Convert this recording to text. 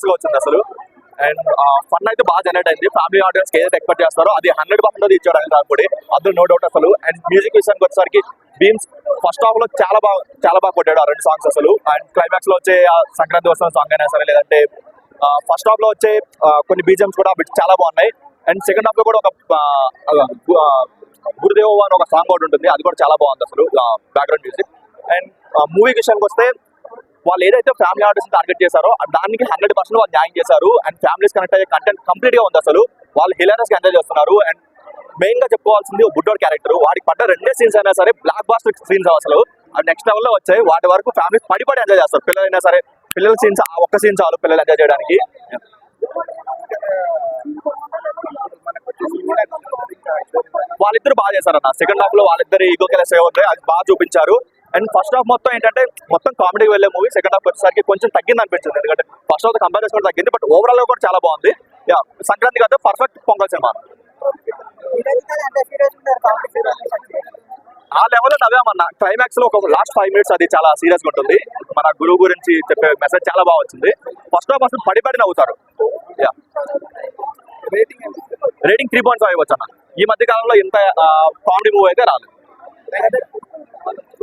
క్లైమాక్స్గా వచ్చింది అసలు. And fun అయితే బాగా జనరేట్ అయింది. ఫ్యామిలీ ఆడియన్స్ ఏదైతే ఎక్స్పెక్ట్ చేస్తారో అది హండ్రెడ్ పర్సెంట్ ఇచ్చాడు అని రాకపోయి అందులో నో డౌట్ అసలు. అండ్ మ్యూజిక్ విషయానికి వచ్చేసరికి బీమ్స్ ఫస్ట్ హాఫ్లో చాలా బాగా చాలా బాగా కొట్టాడు ఆ రెండు సాంగ్స్ అసలు. అండ్ క్లైమాక్స్లో వచ్చే సంక్రాంతి వస్తున్న సాంగ్ అయినా సరే లేదంటే ఫస్ట్ హాఫ్లో వచ్చే కొన్ని బీజిఎమ్స్ కూడా చాలా బాగున్నాయి. అండ్ సెకండ్ హాఫ్లో కూడా ఒక గురుదేవ అని ఒక సాంగ్ ఒకటి ఉంటుంది. అది కూడా చాలా బాగుంది అసలు బ్యాక్గ్రౌండ్ మ్యూజిక్ అండ్ మూవీ విషయానికి వస్తే వాళ్ళు ఏదైతే ఫ్యామిలీ ఆర్డర్స్ టార్గెట్ చేశారో దానికి హండ్రెడ్ పర్సెంట్ వాళ్ళు న్యాయం చేశారు. అండ్ ఫ్యామిలీస్ కనెక్ట్ అయ్యే కంటెంట్ కంప్లీట్గా ఉంది అసలు. వాళ్ళు హిలరస్గా ఎంజాయ్ చేస్తున్నారు. అండ్ మెయిన్గా చెప్పుకోవాల్సింది బుడ్డోడ్ క్యారెక్టర్ వాడికి పడ్డ రెండే సీన్స్ అయినా సరే బ్లాక్ బాస్టర్ సీన్స్ అసలు. అవి నెక్స్ట్ లెవెల్లో వచ్చాయి. వాటి వరకు ఫ్యామిలీస్ పడి పడి ఎంజాయ్ చేస్తారు. పిల్లలైనా సరే పిల్లల సీన్స్ ఆ ఒక్క సీన్ చాలు పిల్లలు ఎంజాయ్ చేయడానికి. వాళ్ళిద్దరు బాగా చేశారన్న. సెకండ్ హాఫ్లో వాళ్ళిద్దరు ఈగో కెలస్ ఉంటాయి అది బాగా చూపించారు. అండ్ ఫస్ట్ హాఫ్ మొత్తం ఏంటంటే మొత్తం కామెడీకి వెళ్ళే మూవీ సెకండ్ హాఫ్ వచ్చేసరికి కొంచెం తగ్గింది అనిపించింది. ఎందుకంటే ఫస్ట్ హాఫ్ కంపేర్ చేసుకుంటే తగ్గింది బట్ ఓవరాల్గా కూడా చాలా బాగుంది. యా సంక్రాంతి కదా పర్ఫెక్ట్ పొంగల్ సినిమా. ఆ లెవెల్ అదేమన్నా క్లైమాక్స్లో ఒక లాస్ట్ ఫైవ్ మినిట్స్ అది చాలా సీరియస్గా ఉంటుంది. మన గురువు గురించి చెప్పే మెసేజ్ చాలా బాగా వచ్చింది. ఫస్ట్ హాఫ్ అసలు పడి పడి నవ్వుతారు yeah rating three point five వచ్చాను ఈ మధ్య కాలంలో ఇంత కామెడీ మూవీ అయితే రాలేదు.